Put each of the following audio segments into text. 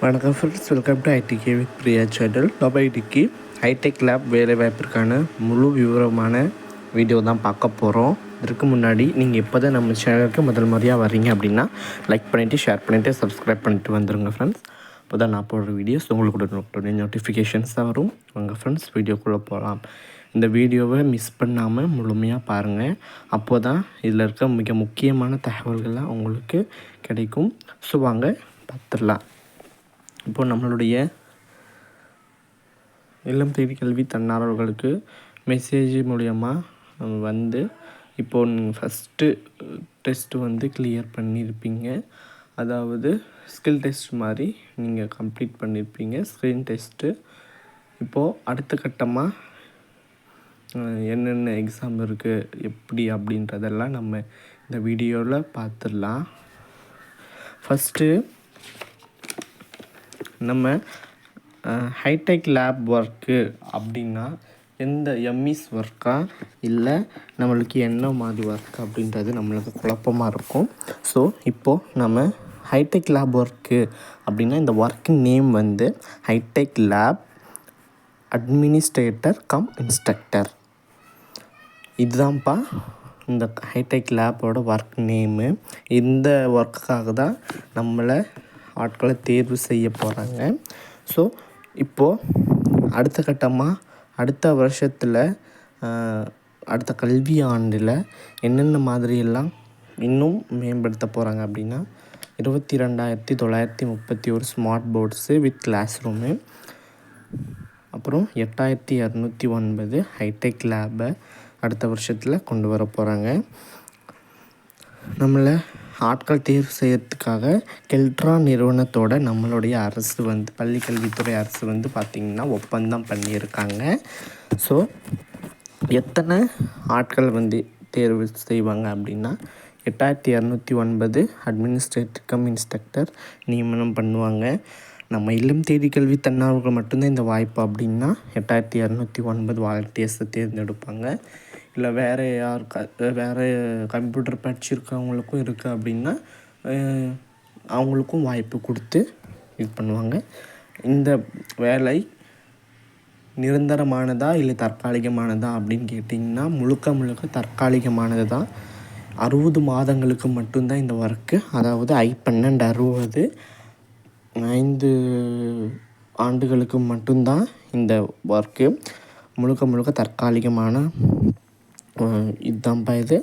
வணக்கம் friends welcome to IDK with Priya channel நம்ம இன்னைக்கு ஹைடெக் லேப் வேலைவாய்ப்பிற்கான முழு விவரமான வீடியோ தான் பார்க்க போகிறோம் இதற்கு முன்னாடி நீங்கள் இப்போ தான் நம்ம சேனலுக்கு முதல் முறையாக வர்றீங்க அப்படின்னா லைக் பண்ணிவிட்டு ஷேர் பண்ணிவிட்டு சப்ஸ்கிரைப் பண்ணிட்டு வந்துடுங்க ஃப்ரெண்ட்ஸ் இப்போ தான் நான் போடுற வீடியோஸ் உங்களுக்கு நோட்டிஃபிகேஷன்ஸ் தான் வரும். உங்கள் ஃப்ரெண்ட்ஸ் வீடியோக்குள்ளே போகலாம் இந்த வீடியோவை மிஸ் பண்ணாமல் முழுமையாக பாருங்கள் அப்போ தான் இதில் இருக்க மிக முக்கியமான தகவல்கள்லாம் உங்களுக்கு கிடைக்கும். ஸோ வாங்க பார்த்துடலாம். இப்போது நம்மளுடைய இல்லம் தேடி கல்வி தன்னார்வர்களுக்கு மெசேஜ் மூலயமா வந்து இப்போது நீங்கள் ஃபஸ்ட்டு டெஸ்ட்டு வந்து கிளியர் பண்ணியிருப்பீங்க அதாவது ஸ்கில் டெஸ்ட் மாதிரி நீங்கள் கம்ப்ளீட் பண்ணியிருப்பீங்க ஸ்க்ரீன் டெஸ்ட்டு இப்போது அடுத்த கட்டமாக என்னென்ன எக்ஸாம் இருக்குது எப்படி அப்படின்றதெல்லாம் நம்ம இந்த வீடியோவில் பார்த்துடலாம். ஃபஸ்ட்டு நம்ம ஹைடெக் லேப் ஒர்க்கு அப்படின்னா எந்த எம்இஸ் ஒர்க்கா இல்லை நம்மளுக்கு என்ன மாதிரி ஒர்க் அப்படின்றது நம்மளுக்கு குழப்பமாக இருக்கும். ஸோ இப்போது நம்ம ஹைடெக் லேப் ஒர்க்கு அப்படின்னா இந்த ஒர்க்கு நேம் வந்து hi tech lab administrator cum instructor இதுதான்ப்பா இந்த ஹைடெக் லேபோட ஒர்க் நேமு இந்த ஒர்க்குக்காக தான் நம்மளை ஆட்களை தேர்வு செய்ய போகிறாங்க ஸோ இப்போது அடுத்த கட்டமாக அடுத்த வருஷத்தில் அடுத்த கல்வி ஆண்டில் என்னென்ன மாதிரியெல்லாம் இன்னும் மேம்படுத்த போகிறாங்க அப்படின்னா இருபத்தி ரெண்டாயிரத்தி தொள்ளாயிரத்தி முப்பத்தி ஒரு smart boards with class room அப்புறம் எட்டாயிரத்தி இரநூத்தி ஒன்பது ஹைடெக் லேபை அடுத்த வருஷத்தில் கொண்டு வர போகிறாங்க நம்மளை ஆட்கள் தேர்வு செய்யறதுக்காக கெல்ட்ரா நிறுவனத்தோட நம்மளுடைய அரசு வந்து பள்ளிக்கல்வித்துறை அரசு வந்து பார்த்திங்கன்னா ஒப்பந்தம் பண்ணியிருக்காங்க. ஸோ எத்தனை ஆட்கள் வந்து தேர்வு செய்வாங்க அப்படின்னா எட்டாயிரத்தி இரநூத்தி ஒன்பது அட்மினிஸ்ட்ரேட்டிவ் கம் இன்ஸ்ட்ரக்டர் நியமனம் பண்ணுவாங்க. நம்ம இல்லம் தேடி கல்வி தன்னார்வர்கள் மட்டும்தான் இந்த வாய்ப்பு அப்படின்னா எட்டாயிரத்தி இரநூத்தி ஒன்பது வாலண்டியர்ஸை தேர்ந்தெடுப்பாங்க. இல்லை வேறு யார் க வேறு கம்ப்யூட்டர் படிச்சிருக்கவங்களுக்கும் இருக்குது அப்படின்னா அவங்களுக்கும் வாய்ப்பு கொடுத்து இது பண்ணுவாங்க. இந்த வேலை நிரந்தரமானதா இல்லை தற்காலிகமானதா அப்படின்னு கேட்டிங்கன்னா முழுக்க முழுக்க தற்காலிகமானது தான் அறுபது மாதங்களுக்கு மட்டும்தான் இந்த ஒர்க்கு அதாவது ஐ பன்னெண்டு அறுபது ஐந்து ஆண்டுகளுக்கு மட்டும்தான் இந்த ஒர்க்கு முழுக்க முழுக்க தற்காலிகமான இதுதான்ப்பா இது.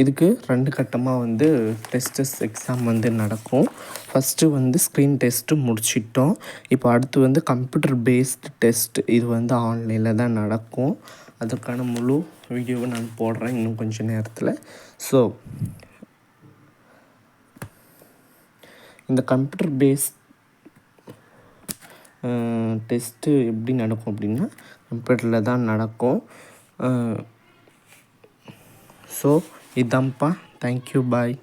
இதுக்கு ரெண்டு கட்டமாக வந்து டெஸ்டஸ் எக்ஸாம் வந்து நடக்கும். ஃபஸ்ட்டு வந்து ஸ்க்ரீன் டெஸ்ட்டு முடிச்சிட்டோம். இப்போ அடுத்து வந்து கம்ப்யூட்டர் பேஸ்டு டெஸ்ட் இது வந்து ஆன்லைனில் தான் நடக்கும். அதற்கான முழு வீடியோவை நான் போடுறேன் இன்னும் கொஞ்சம் நேரத்தில். ஸோ இந்த கம்ப்யூட்டர் பேஸ் டெஸ்ட்டு எப்படி நடக்கும் அப்படின்னா கம்ப்யூட்டரில் தான் நடக்கும். ಸೊ ಇದಂಪ ಥ್ಯಾಂಕ್ ಯು ಬಾಯ್